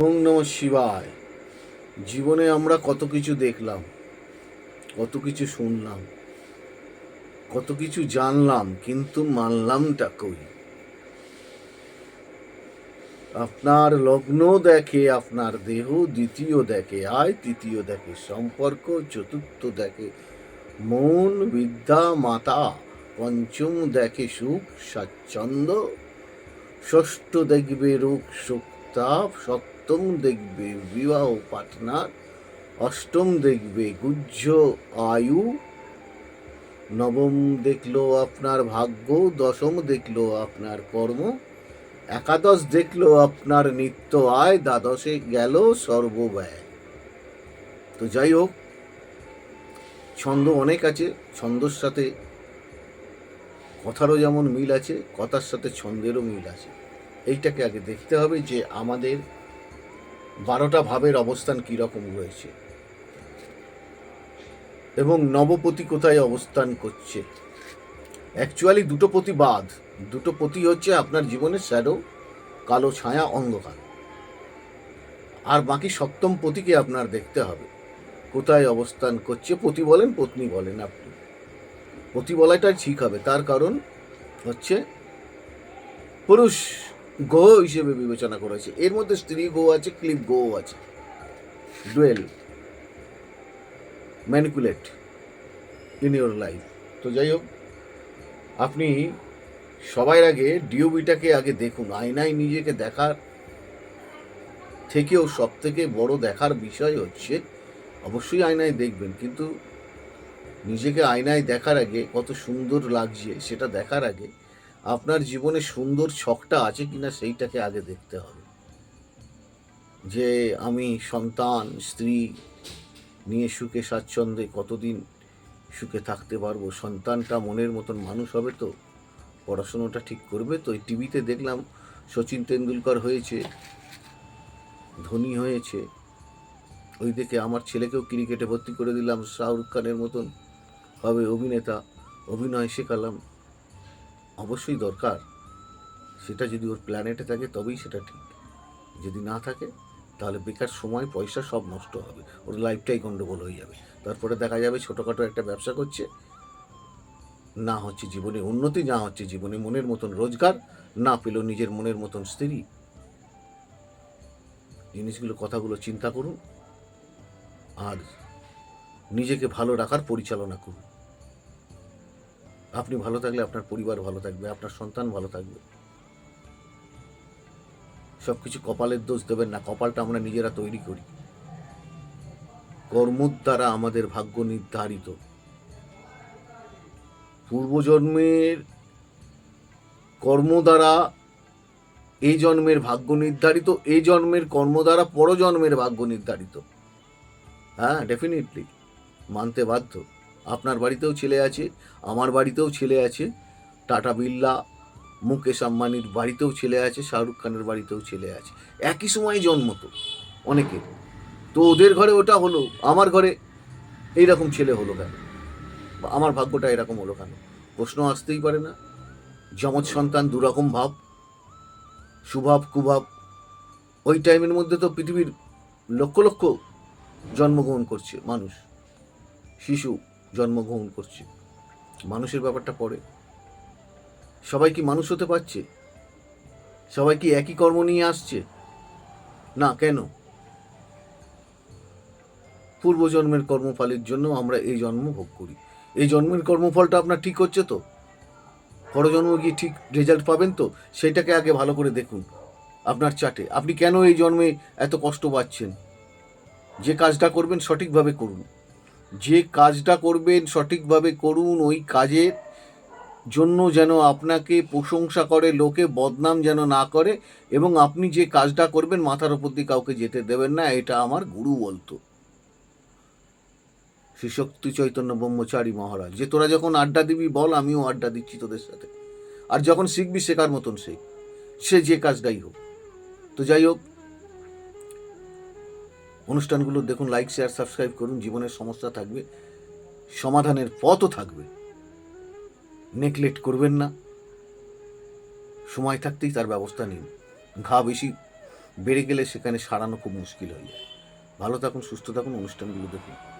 ওম নম শিবায়। জীবনে আমরা কত কিছু দেখলাম, কত কিছু শুনলাম, কত কিছু জানলাম, কিন্তু মানলামটা কই? আপনার লগ্ন দেখে আপনার দেহ, দ্বিতীয় দেখে আয়, তৃতীয় দেখে সম্পর্ক, চতুর্থ দেখে মন, বিদ্যা, মাতা, পঞ্চম দেখে সুখ, স্বাচ্ছন্দ্য, ষষ্ঠ দেখবে রোগ, শোকতাপ সপ্তম দেখবে বিবাহ পার্টনার অষ্টম দেখবে গুজ্জ আয়ু, নবম দেখল আপনার ভাগ্য, দশম দেখল আপনার কর্ম, একাদশ দেখল আপনার নিত্য আয়, দ্বাদশে গেল সর্বব্যয়। তো যাই হোক, ছন্দ অনেক আছে, ছন্দর সাথে কথারও যেমন মিল আছে, কথার সাথে ছন্দেরও মিল আছে। এইটাকে আগে দেখতে হবে যে আমাদের বারোটা ভাবের অবস্থান কীরকম রয়েছে এবং নবপতি কোথায় অবস্থান করছে? অ্যাকচুয়ালি দুটো পতি বাদ। দুটো পতি হচ্ছে আপনার জীবনের শ্যাডো কালো ছায়া, অন্ধকার। আর বাকি সপ্তম পতিকে আপনার দেখতে হবে। কোথায় অবস্থান করছে? পতি বলেন, পত্নী বলেন আপনি। পতি বলাটাই ঠিক হবে। তার কারণ হচ্ছে পুরুষ। গ্রহ হিসেবে বিবেচনা করেছে। এর মধ্যে স্ত্রী গো আছে, ক্লিপ গো আছে। Dual. Manipulate in your life. তো যাই হোক, আপনি সবার আগে ডিওবিটাকে আগে দেখুন। আয়নায় নিজেকে দেখার থেকেও সব থেকে বড় দেখার বিষয় হচ্ছে, অবশ্যই আয়নায় দেখবেন, কিন্তু নিজেকে আয়নায় দেখার আগে কত সুন্দর লাগছে সেটা দেখার আগে আপনার জীবনে সুন্দর ছকটা আছে কিনা সেইটাকে আগে দেখতে হবে। যে আমি সন্তান, স্ত্রী নিয়ে সুখে, স্বাচ্ছন্দ্যে কতদিন সুখে থাকতে পারব? সন্তানটা মনের মতন মানুষ হবে তো? পড়াশোনাটা ঠিক করবে তো? এই টিভিতে দেখলাম সচিন তেন্ডুলকর হয়েছে, ধোনি হয়েছে। ওই দেখে আমার ছেলেকেও ক্রিকেটে ভর্তি করে দিলাম। শাহরুখ খানের মতন হবে অভিনেতা, অভিনয় শেখালাম। অবশ্যই দরকার। সেটা যদি ওর প্ল্যানেটে থাকে, তবেই সেটা ঠিক। যদি না থাকে, তাহলে বেকার সময়, পয়সা সব নষ্ট হবে। ওর লাইফটাই গন্ডগোল হয়ে যাবে। তারপরে দেখা যাবে ছোটোখাটো একটা ব্যবসা করছে। না হচ্ছে জীবনে উন্নতি, না হচ্ছে জীবনে মনের মতন রোজগার, না পেল নিজের মনের মতন স্ত্রী। জিনিসগুলো, কথাগুলো চিন্তা করুন। আর নিজেকে ভালো রাখার পরিচালনা করুন। আপনি ভালো থাকলে আপনার পরিবার ভালো থাকবে, আপনার সন্তান ভালো থাকবে। সব কিছু কপালের দোষ দেবেন না, কপালটা আমরা নিজেরা তৈরি করি। কর্মর দ্বারা আমাদের ভাগ্য নির্ধারিত। পূর্বজন্মের কর্ম দ্বারা এই জন্মের ভাগ্য নির্ধারিত, এই জন্মের কর্ম দ্বারা পরজন্মের ভাগ্য নির্ধারিত। হ্যাঁ ডেফিনেটলি মানতে বাধ্য। আপনার বাড়িতেও ছেলে আছে, আমার বাড়িতেও ছেলে আছে, টাটা বিল্লা মুকেশ আম্বানির বাড়িতেও ছেলে আছে, শাহরুখ খানের বাড়িতেও ছেলে আছে। একই সময় জন্ম তো, অনেকের। তো ওদের ঘরে ওটা হলো, আমার ঘরে এইরকম ছেলে হলো কেন? আমার ভাগ্যটা এরকম হলো কেন? প্রশ্ন আসতেই পারে না। যমজ সন্তান দুরকম ভাব, সুভাব, কুভাব। ওই টাইমের মধ্যে তো পৃথিবীর লক্ষ লক্ষ জন্মগ্রহণ করছে মানুষ, শিশু। জন্মগ্রহণ করছে। মানুষের ব্যাপারটা পড়ে সবাই কি মানুষ হতে পারছে? সবাই কি একই কর্ম নিয়ে আসছে? না, কেন? পূর্বজন্মের কর্মফলের জন্য আমরা এই জন্ম ভোগ করি। এই জন্মের কর্মফলটা আপনার ঠিক হচ্ছে তো? পরজন্ম গিয়ে ঠিক রেজাল্ট পাবেন তো? সেটাকে আগে ভালো করে দেখুন আপনার চাটে আপনি কেন এই জন্মে এত কষ্ট পাচ্ছেন? যে কাজটা করবেন সঠিকভাবে করুন। যে কাজটা করবেন, সঠিকভাবে করুন, ওই কাজের জন্য যেন আপনাকে প্রশংসা করে, লোকে বদনাম যেন না করে এবং আপনি যে কাজটা করবেন, মাথার উপর দিয়ে কাউকে যেতে দেবেন না, এটা আমার গুরু বলতো। শ্রী শক্তি চৈতন্য ব্রহ্মচারী মহারাজ, যে তোরা যখন আড্ডা দিবি বল, আমিও আড্ডা দিচ্ছি তোদের সাথে। আর যখন শিখবি, শেখার মতন শেখ। সে যে কাজটাই হোক। তো যাই হোক অনুষ্ঠানগুলো দেখুন লাইক শেয়ার সাবস্ক্রাইব করুন, জীবনের সমস্যা থাকবে, সমাধানের পথও থাকবে। নেকলেট করবেন না। সময় থাকতেই তার ব্যবস্থা নিন। ঘা বেশি বেড়ে গেলে সেখানে সারানো খুব মুশকিল হয়ে যায়। ভালো থাকুন, সুস্থ থাকুন, অনুষ্ঠানগুলো দেখুন।